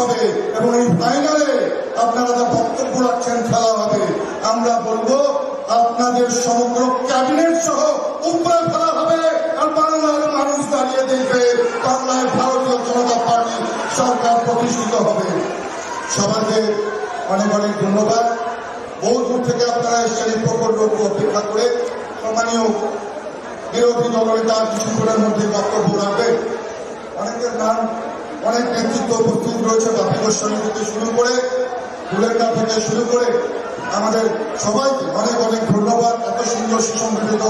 হবে এবং এই ফাইনালে আপনারা যা বক্তব্য রাখছেন খেলা হবে। আমরা বলব, আপনাদের সমগ্র ক্যাবিনেট সহ উপরে ফেলা হবে আর বাংলার মানুষ দাঁড়িয়ে দেখবে, বাংলায় ভারতীয় জনতা পার্টি সরকার প্রতিষ্ঠিত হবে। সবাইকে অনেক অনেক ধন্যবাদ। বহু দূর থেকে আপনারা এসেছেন এই প্রকল্প অপেক্ষা করে। সম্মানীয় বিরোধী দলনেতা কিছুক্ষণের মধ্যে বক্তব্য রাখবে অনেকের নাম অনেক নেতৃত্ব উপস্থিত রয়েছে বাপি গোস্বামী থেকে শুরু করে ফুলেরকা থেকে শুরু করে। আমাদের সবাইকে অনেক অনেক ধন্যবাদ এত সুন্দর সুসংগঠিত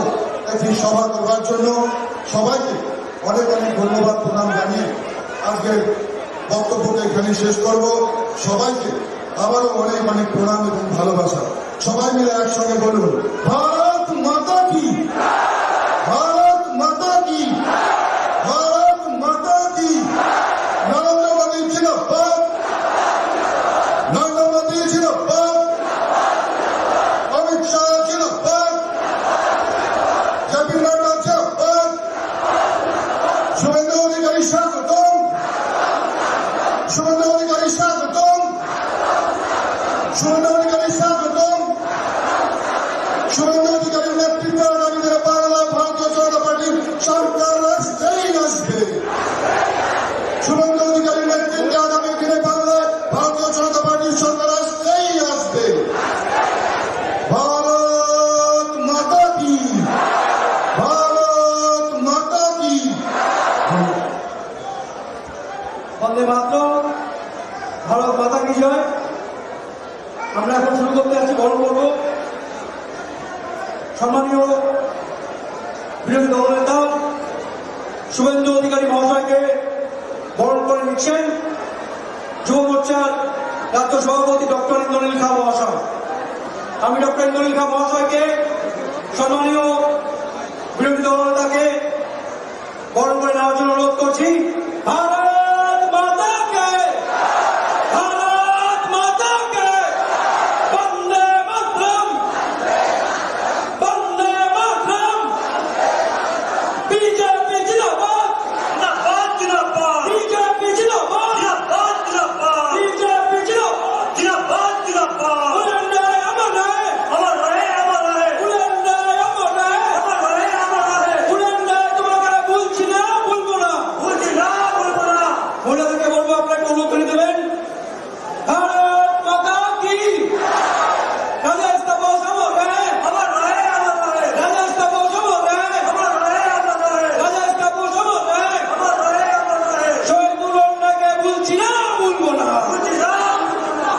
একটি সভা করবার জন্য। সবাইকে অনেক অনেক ধন্যবাদ, প্রণাম জানিয়ে আজকের বক্তব্যকে এখানে শেষ করব। সবাইকে আবারও অনেক অনেক প্রণাম এবং ভালোবাসা। সবাই মিলে একসঙ্গে বলুন, ভারত মাতা কি? ভারত মাতা কি ভারত মাতা কি নরেন্দ্র মোদী জিন্দাবাদ নরেন্দ্র মোদী জিন্দাবাদ অমিত শাহ জিন্দাবাদ জেপি নাড্ডা জিন্দাবাদ শুভেন্দু অধিকারী স্বাগতম শুভেন্দু অধিকারী স্বাগতম শুভেন্দু অধিকারী স্বাগতম শুভেন্দু অধিকারীর নেতৃত্বে আগামী দিনে বাংলা ভারতীয় জনতা পার্টির সরকার আসতেই আসবে শুভেন্দু অধিকারীর নেতৃত্বে আগামী দিনে বাংলায় ভারতীয় জনতা পার্টির সরকার আসতেই আসবে ভারত মাতা কি ভারত মাতা কি বন্দে মাত্র ভারত মাতা কি জয় আমরা এখন শুরু করতে যাচ্ছি বড় করব সম্মানীয় বিরোধী দলনেতা শুভেন্দু অধিকারী মহাশয়কে বরণ করে নিচ্ছেন যুব মোর্চার রাজ্য সভাপতি ডক্টর ইন্দ্রনীল খা মহাশয়। আমি ডক্টর ইন্দ্রনীল খা মহাশয়কে সম্মানীয় বিরোধী দলনেতাকে বরণ করে নেওয়ার জন্য অনুরোধ করছি ভারত মাতা কে ভারত মাতা কে বন্দে মাতরম বন্দে মাতরম বিজেপি জিন্দাবাদ জিন্দাবাদ জিন্দাবাদ বিজেপি জিন্দাবাদ জিন্দাবাদ জিন্দাবাদ বিজেপি জিন্দাবাদ জিন্দাবাদ জিন্দাবাদ বুলন্দে আমনে আমার রহে আমার রহে বুলন্দে আমনে আমার রহে আমার রহে বুলন্দে তোমাকে বলছি না বলব না বলছি না বলব না মহিলাদেরকে বলব আপনারা একটু অনুরোধ করে দেবেন ভারত মাতা কি রাজস্থান সমর আমার রহে আমার রহে রাজস্থান সমর আমার রহে আমার রহে রাজস্থান সমর আমার রহে আমার রহে শহীদুল অন্যকে বলছি না বলব না বলছি না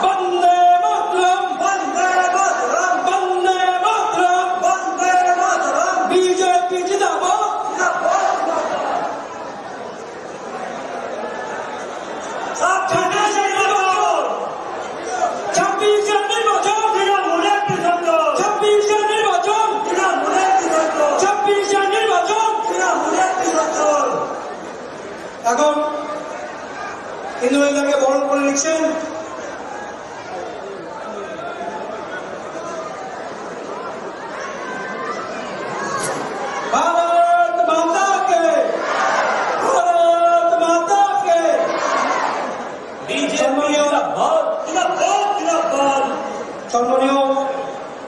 বন্দে মাতরম বন্দে মাতরম বন্দে মাতরম বন্দে মাতরম বিজেপি জিন্দাবাদ জিন্দাবাদ ছাব্বিশে নির্বাচন ছাব্বিশের নির্বাচন তৃণমূলের বিসর্জন ছাব্বিশের নির্বাচন তৃণমূলের বিসর্জন ছাব্বিশের নির্বাচন তৃণমূলের বিসর্জন এখন ইন্দুরেন্দ্রকে বরণ করে নিচ্ছেন ভারত মাতা কে ভারত মাতা কে বিজেপি জিন্দাবাদ জিন্দাবাদ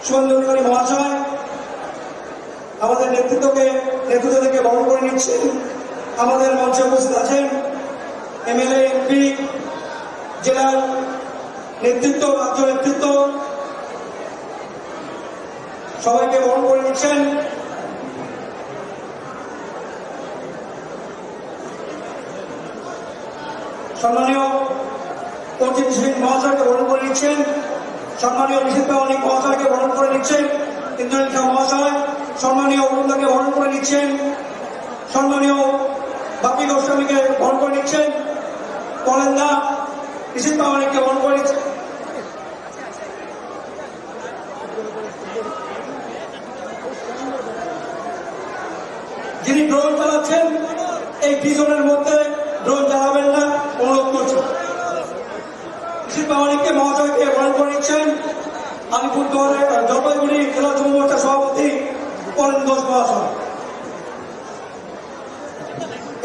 সম্মানীয় মহাশয় আমাদের নেতৃত্বকে নেতৃত্ব থেকে বরণ করে নিচ্ছেন আমাদের মঞ্চে উপস্থিত আছেন এমএলএ এমপি জেলার নেতৃত্ব, রাজ্য নেতৃত্ব সবাইকে বরণ করে নিচ্ছেন। সম্মানীয় সিং মহাশয়কে বরণ করে নিচ্ছেন। সম্মানীয় নিষিদ্ধ অনেক মহাশয়কে বরণ করে নিচ্ছেন। ইন্দ্রনীল মহাশয়, সম্মানীয় অরুণদাকে বরণ করে নিচ্ছেন। সম্মানীয় বাপি গোস্বামীকে বরণ করে নিচ্ছেন। কলেন দা নিষিদ্ধ অনেককে বরণ করে নিচ্ছেন যিনি ড্রোন চালাচ্ছেন, এই দুজনের মধ্যে ড্রোন চালাবেন না, অনুরোধ করছি। শ্রী পাওয়ানিকে মহাশয়কে বরণ করে নিচ্ছেন আলিপুরদুয়ারে জলপাইগুড়ি জেলা যুব মোর্চা সভাপতি পরেন ঘোষ মহাশয়।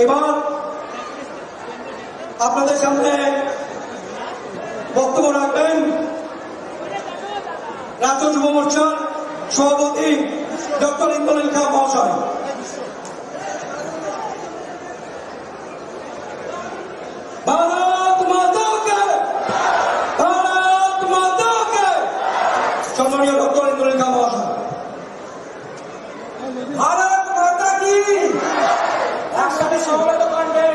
এবার আপনাদের সামনে বক্তব্য রাখবেন। রাজ্য যুব মোর্চার সভাপতি ডক্টর ইন্দ্রনীল খা মহাশয় ভারত মাতা কে ভারত মাতা কে সম্মানীয় ডক্টর ইন্দ্রনীল খা মহাশয় ভারত মাতা কি একসাথে সমবেত কণ্ঠে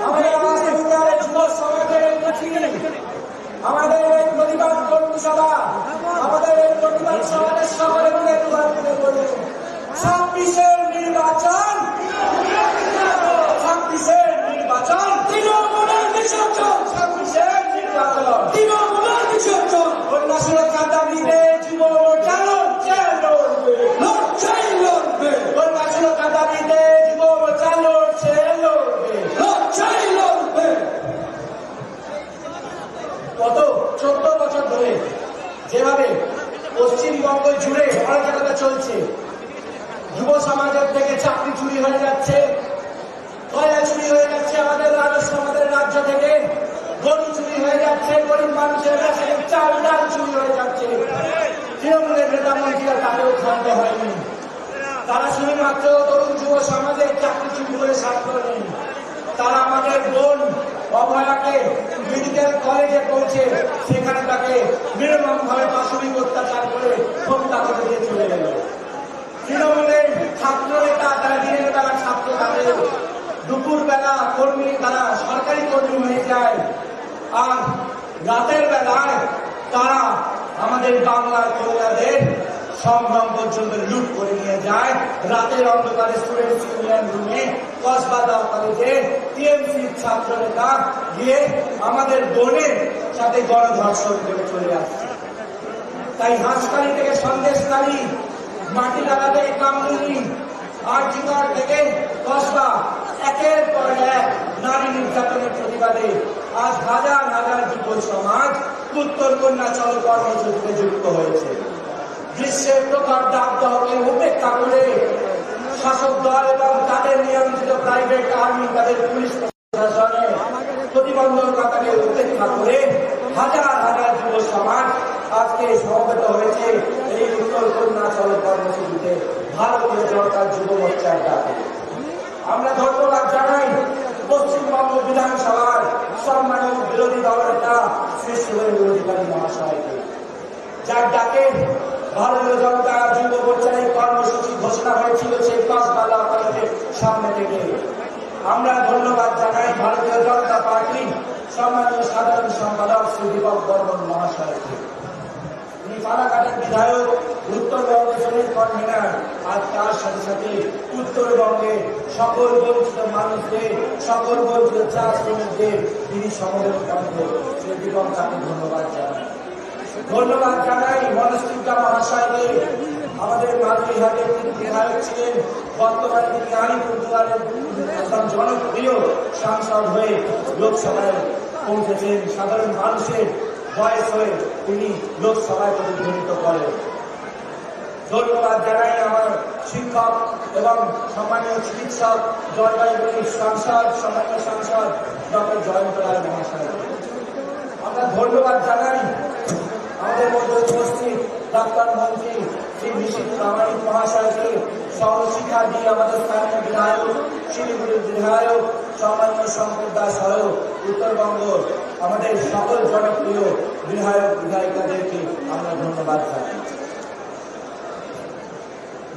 আমাদের আওয়াজ তুলতে হবে যুব সমাজের এই মিছিল আমাদের এই প্রতিবাদ কর্মী সভা আমাদের এই প্রতিবাদ সমাজের সকলে মিলে দুবার করে বলুন ছাব্বিশের নির্বাচন ছাব্বিশের নির্বাচন তৃণমূলের বিসর্জন ছাব্বিশের নির্বাচন তৃণমূলের বিসর্জন কন্যা সুরক্ষা দাবিতে যুব মোর্চা লড়ছে লড়বে লড়ছেই লড়বে কন্যা সুরক্ষা দাবিতে যুব মোর্চা লড়ছে লড়বে লড়ছেই লড়বে গত চোদ্দ বছর ধরে যেভাবে পশ্চিমবঙ্গ জুড়ে অরাজকতা চলছে যুব সমাজের থেকে চাকরি চুরি হয়ে যাচ্ছে কয়লা চুরি হয়ে যাচ্ছে আমাদের রাজস্ব আমাদের রাজ্য থেকে গরু চুরি হয়ে যাচ্ছে গরিব মানুষের রেশনের চাল ডাল চুরি হয়ে যাচ্ছে তৃণমূলের নেতা মন্ত্রীরা তাতেও ক্ষান্ত হয়নি তারা শুধুমাত্র তরুণ যুব সমাজের চাকরি চুরি করে নেই তারা আমাদের বোন অভয়াকে মেডিকেল কলেজে পৌঁছে সেখানে তাকে নির্মম ভাবে পাশবিক অত্যাচার করে হত্যা করে দিয়ে চলে গেল। তৃণমূলের ছাত্র নেতা তারা দিনের বেলা ছাত্র তাদের দুপুর বেলা কর্মী তারা সরকারি কর্মী হয়ে যায়। আর রাতের বেলায় তারা আমাদের বাংলার কন্যাদের সম্ভ্রম পর্যন্ত লুট করে নিয়ে যায়। রাতের অন্ধকারে স্টুডেন্টস ইউনিয়ন রুমে কসবাদা কলেজে টিএমসি ছাত্র নেতা গিয়ে আমাদের বোনের সাথে গণধর্ষণ করে চলে আসছে। তাই হাঁসকালি থেকে সন্দেশকালী মাটি লাগাতে থেকে কামরুনি আর জিগার থেকে কসবা, একের পর এক নারী নির্যাতনের প্রতিবাদে আজ হাজার হাজার যুব সমাজ উত্তর কন্যা চল কর্মসূচিতে যুক্ত হয়েছে। গ্রীষ্মের প্রখর ডাক দহকে উপেক্ষা করে শাসক দল এবং তাদের নিয়ন্ত্রিত প্রাইভেট আর্মি তাদের পুলিশ প্রশাসনের প্রতিবন্ধকতাকে উপেক্ষা করে হাজার হাজার যুব সমাজ আজকে সমবেত হয়েছে এই উত্তর কন্যাচল কর্মসূচিতে ভারতীয় জনতা যুব মোর্চার ডাকে। আমরা ধন্যবাদ জানাই পশ্চিমবঙ্গ বিধানসভার সম্মানীয় বিরোধী দলনেতা শ্রী শুভেন্দু অধিকারী মহাশয়কে যার ডাকে ভারতীয় জনতা যুব মোর্চার এই কর্মসূচি ঘোষণা হয়েছিল সেই সামনে থেকে আমরা ধন্যবাদ জানাই ভারতীয় জনতা পার্টি সম্মানীয় সাধারণ সম্পাদক শ্রী দীপক বর্মন মহাশয়কে। তিনি ফালাকাটের বিধায়ক উত্তরবঙ্গের শ্রমিক কনভেনার আর তার সাথে সাথে উত্তরবঙ্গে সকল বঞ্চিত মানুষদের, সকল বঞ্চিত চা শ্রমিকদের তিনি সমবেত কণ্ঠ শ্রী দীপক, তাকে ধন্যবাদ জানাই। ধন্যবাদ জানাই মনস্তিকা মহাশয়কে। আমাদের মাতৃহাটের বিধায়ক ছিলেন বর্তমানে তিনি আলিপুরদুয়ারের একজন জনপ্রিয় সাংসদ হয়ে লোকসভায় পৌঁছেছেন। সাধারণ মানুষের বয়স হয়ে তিনি লোকসভায় প্রতিনিধিত্ব করেন। ধন্যবাদ জানাই আমার শিক্ষক এবং সম্মানীয় চিকিৎসক জলপাইগুড়ির সাংসদ, সম্মানীয় সাংসদ ডক্টর জয়ন্ত রায় মহাশয়। আমরা ধন্যবাদ জানাই আমাদের মধ্যে উপস্থিত ডাক্তার মন্ত্রী শ্রী নিশিত প্রামাণিক মহাশয়কে সহশিক্ষা দিয়ে আমাদের স্থানীয় বিধায়ক, শিলিগুড়ির বিধায়ক, সম্মান্য শঙ্কর দাস সহ উত্তরবঙ্গ, আমাদের সকল জনপ্রিয় বিধায়ক, বিধায়িকাদেরকে আমরা ধন্যবাদ জানাই।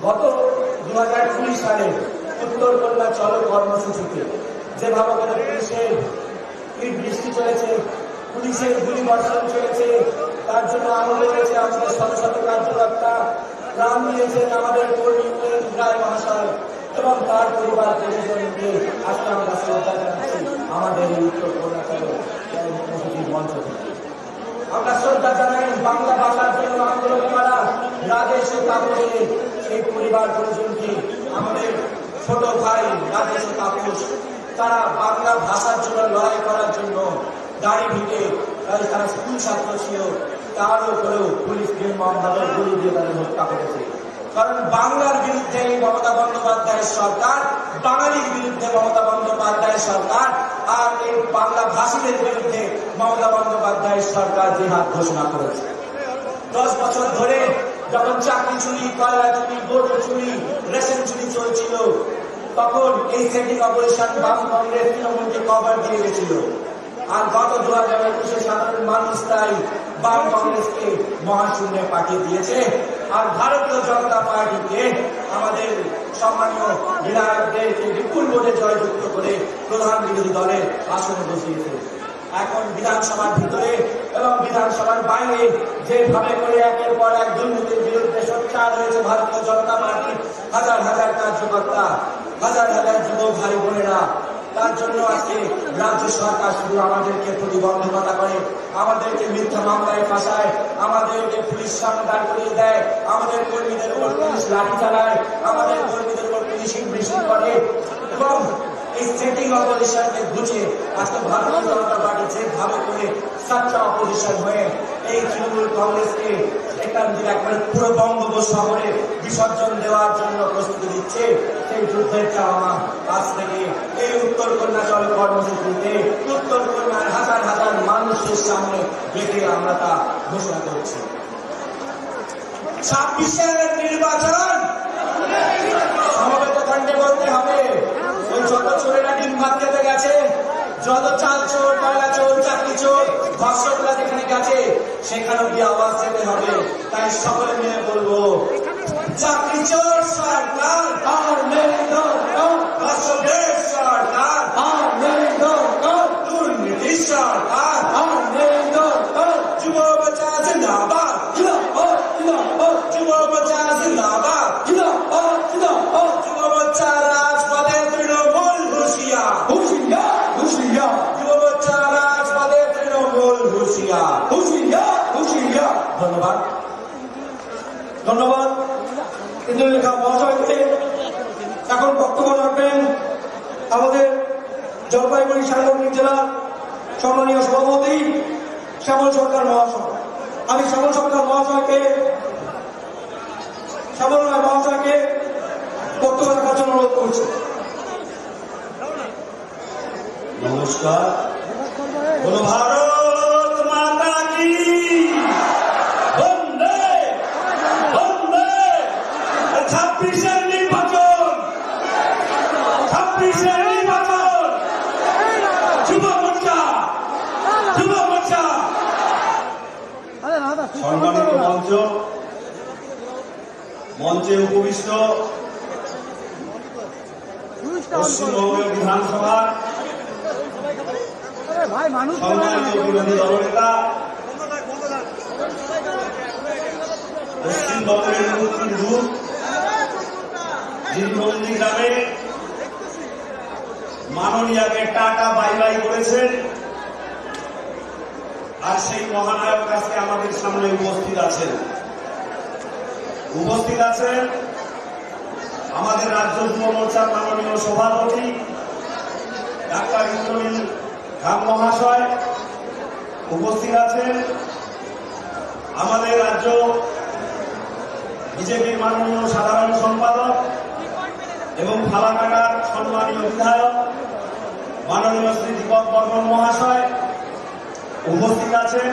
গত দু হাজার কুড়ি সালে উত্তর কন্যা চলো কর্মসূচিতে যেভাবে পুলিশের বৃষ্টি চলেছে, পুলিশের গুলি বর্ষণ চলেছে তার জন্য আহত হয়েছে আমাদের শত শত কার্যকর্তা প্রাণ দিয়েছেন আমাদের রায় মহাশয় এবং তার পরিবার পরিজনকে আজকে আমরা শ্রদ্ধা জানাচ্ছি। আমাদের এই উত্তর কন্যা মঞ্চ আমরা শ্রদ্ধা জানাই বাংলা ভাষার জন্য আন্দোলন করা রাজেশ তাপসে সেই পরিবার পরিজনকে, আমাদের ছোট ভাই রাজেশ তাপস তারা বাংলা ভাষার জন্য লড়াই করার জন্য গাড়ি ভিটে তারা স্কুল ছাত্র ছিল। তার উপরেও পুলিশ নির্মমভাবে গুলি দিয়ে তাদের হত্যা করেছে। কারণ বাংলার বিরুদ্ধে এই মমতা বন্দ্যোপাধ্যায়ের সরকার, বাঙালির বিরুদ্ধে মমতা বন্দ্যোপাধ্যায়ের সরকার, আর এই বাংলা ভাষীদের বিরুদ্ধে মমতা বন্দ্যোপাধ্যায়ের সরকার জিহাদ ঘোষণা করেছে। দশ বছর ধরে যখন চাকরি চুরি, কয়লা চুরি গরু চুরি, রেশন চুরি চলছিল, তখন এই সেটিং অপারেশন বাম কংগ্রেস তৃণমূলকে কভার দিয়ে গেছিল। আর গত দু হাজার একুশে সাধারণ মানুষ তাই বাম কংগ্রেসকে মহাশূন্যে পাঠিয়ে দিয়েছে। আর ভারতীয় জনতা পার্টিকে আমাদের সম্মানীয় বিধায়কদেরকে বিপুল ভোটে জয়যুক্ত করে প্রধান বিরোধী দলের আসনে বসিয়েছে। এখন বিধানসভার ভিতরে এবং বিধানসভার বাইরে যেভাবে করে একের পর এক দুর্নীতির বিরুদ্ধে সোচ্চার হয়েছে ভারতীয় জনতা পার্টির হাজার হাজার কার্যকর্তা, হাজার হাজার যুবক ভাই বোনেরা তার জন্য আজকে রাজ্য সরকার শুধু আমাদেরকে প্রতিবন্ধকতা করে, আমাদেরকে মিথ্যা মামলায় ফাঁসায়, আমাদেরকে পুলিশ সামনে দাঁড় করিয়ে দেয়, আমাদের কর্মীদের উপর পুলিশ লাঠি চালায়, আমাদের কর্মীদের উপর পুলিশ বৃষ্টি করে এবং বিসর্জন দেওয়ার জন্য প্রস্তুতি দিচ্ছে সেই যুদ্ধের চাওয়া উত্তর কর্মসূচিতে উত্তর হাজার হাজার মানুষের সামনে আমরা তা ঘোষণা করছি। ছাব্বিশের নির্বাচন! সমবেত খণ্ডে হবে, ওই যত চোরেরা ডিম ভাত খেতে গেছে, যত চাল চোর কয়লা চোর, চাকরি চোর ধর্ষকরা যেখানে গেছে, সেখানেও গিয়ে আওয়াজ যেতে হবে। তাই সকলে মিলে বলব, চাকরি চোর ধন্যবাদ। ইন্দ্রলেখা মহাশয়কে এখন বক্তব্য রাখবেন আমাদের জলপাইগুড়ি সাংগঠনিক জেলার সম্মানীয় সভাপতি শ্যামল সরকার মহাশয় আমি শ্যামল সরকার মহাশয়কে শ্যামল রায় মহাশয়কে বক্তব্য রাখার জন্য অনুরোধ করছি। নমস্কার। ভারত মাতা ছাব্বিশের নির্বাচন। ছাব্বিশের নির্বাচন। যুব মোর্চা। যুব মোর্চা। সম্মানিত মঞ্চ, মঞ্চে উপবিষ্ট পশ্চিমবঙ্গের বিধানসভা সম্মানিত বিরোধী দলনেতা, পশ্চিমবঙ্গের রূপ দীর্ঘবন্দি গ্রামে মাননীয়াকে টাকা বাই বাই করেছেন। আর সেই মহানায়ক আজকে আমাদের সামনে উপস্থিত আছেন। উপস্থিত আছেন আমাদের রাজ্য যুব মোর্চার মাননীয় সভাপতি ডাক্তার ইন্দ্রনীল রাম মহাশয় উপস্থিত আছেন। আমাদের রাজ্য বিজেপির মাননীয় সাধারণ সম্পাদক এবং ফালাকাটার সম্মানীয় বিধায়ক মাননীয় শ্রী দীপক বর্মন মহাশয় উপস্থিত আছেন।